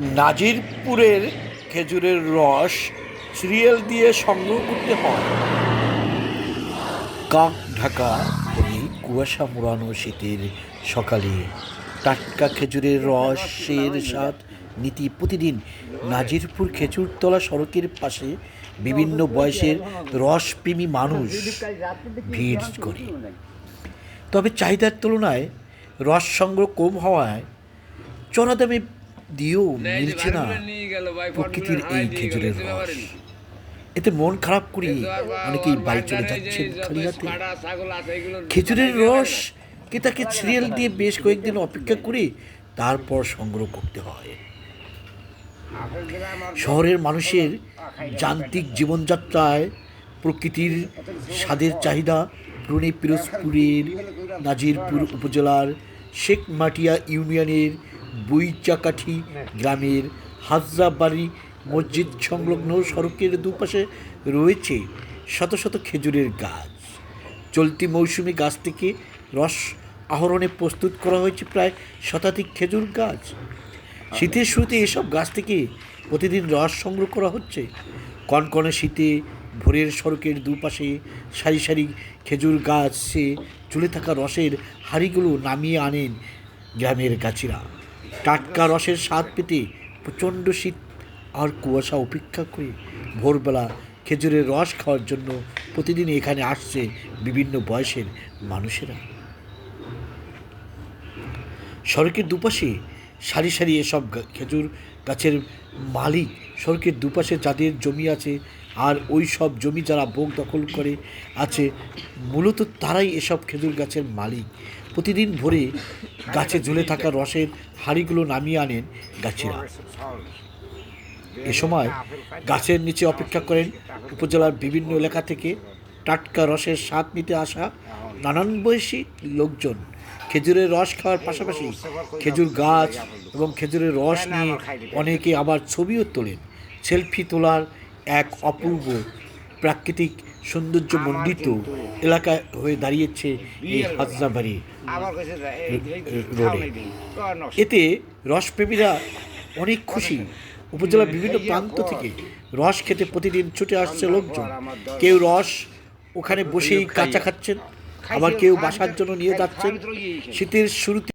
নাজিরপুরের খেজুরের রস সিরিয়াল দিয়ে সংগ্রহ করতে হয়। কাক ঢাকা এই কুয়াশা মোড়ানো শীতের সকালে। টাটকা খেজুরের রসের স্বাদ নীতি প্রতিদিন নাজিরপুর খেজুরতলা সড়কের পাশে বিভিন্ন বয়সের রসপ্রেমী মানুষ ভিড় করে। তবে চাহিদার তুলনায় রস সংগ্রহ কম হওয়ায় চড়া দামে দিয়েও মিলছে না। প্রকৃতির এই খেজুরের রস। এতে মন খারাপ করে। অনেকেই বাড়ি চলে যাচ্ছেন খালি হাতে খেজুরের রস কে তাকে সিরিয়াল দিয়ে বেশ কয়েকদিন অপেক্ষা করে তারপর সংগ্রহ করতে হয়। শহরের মানুষের যান্ত্রিক জীবনযাত্রায় প্রকৃতির স্বাদের চাহিদা পূরণে পিরোজপুরের নাজিরপুর উপজেলার শেখমাটিয়া ইউনিয়নের বইচাকাঠি গ্রামের হাজরাবাড়ি মসজিদ সংলগ্ন সড়কের দুপাশে রয়েছে শত শত খেজুরের গাছ। চলতি মৌসুমি গাছ থেকে রস আহরণে প্রস্তুত করা হয়েছে প্রায় শতাধিক খেজুর গাছ। শীতের শুরুতে এসব গাছ থেকে প্রতিদিন রস সংগ্রহ করা হচ্ছে। কনকনে শীতে ভোরের সড়কের দুপাশে সারি সারি খেজুর গাছে চুলে থাকা রসের হাঁড়িগুলো নামিয়ে আনেন গ্রামের গাছিরা টাটকা রসের স্বাদ পেতে প্রচণ্ড শীত আর কুয়াশা উপেক্ষা করে ভোরবেলা খেজুরের রস খাওয়ার জন্য প্রতিদিন এখানে আসছে বিভিন্ন বয়সের মানুষেরা। সড়কের দুপাশে সারি সারি এসব খেজুর গাছের মালিক সড়কের দুপাশে যাদের জমি আছে আর ওই সব জমি যারা বোক দখল করে আছে, মূলত তারাই এসব খেজুর গাছের মালিক। প্রতিদিন ভোরে গাছে ঝুলে থাকা রসের হাঁড়িগুলো নামিয়ে আনেন গাছেরা। এ সময় গাছের নিচে অপেক্ষা করেন উপজেলার বিভিন্ন এলাকা থেকে টাটকা রসের স্বাদ নিতে আসা নানান বয়সী লোকজন। খেজুরের রস খাওয়ার পাশাপাশি খেজুর গাছ এবং খেজুরের রস নিয়ে অনেকে আবার ছবিও তোলেন। সেলফি তোলার এক অপূর্ব প্রাকৃতিক সৌন্দর্য মণ্ডিত এলাকা হয়ে দাঁড়িয়েছে এই হাজরাবাড়ি রোডে। এতে রসপ্রেমীরা অনেক খুশি। উপজেলার বিভিন্ন প্রান্ত থেকে রস খেতে প্রতিদিন ছুটে আসছে লোকজন। কেউ রস ওখানে বসেই কাঁচা খাচ্ছেন, আবার কেউ বাসার জন্য নিয়ে যাচ্ছেন। শীতের শুরুতে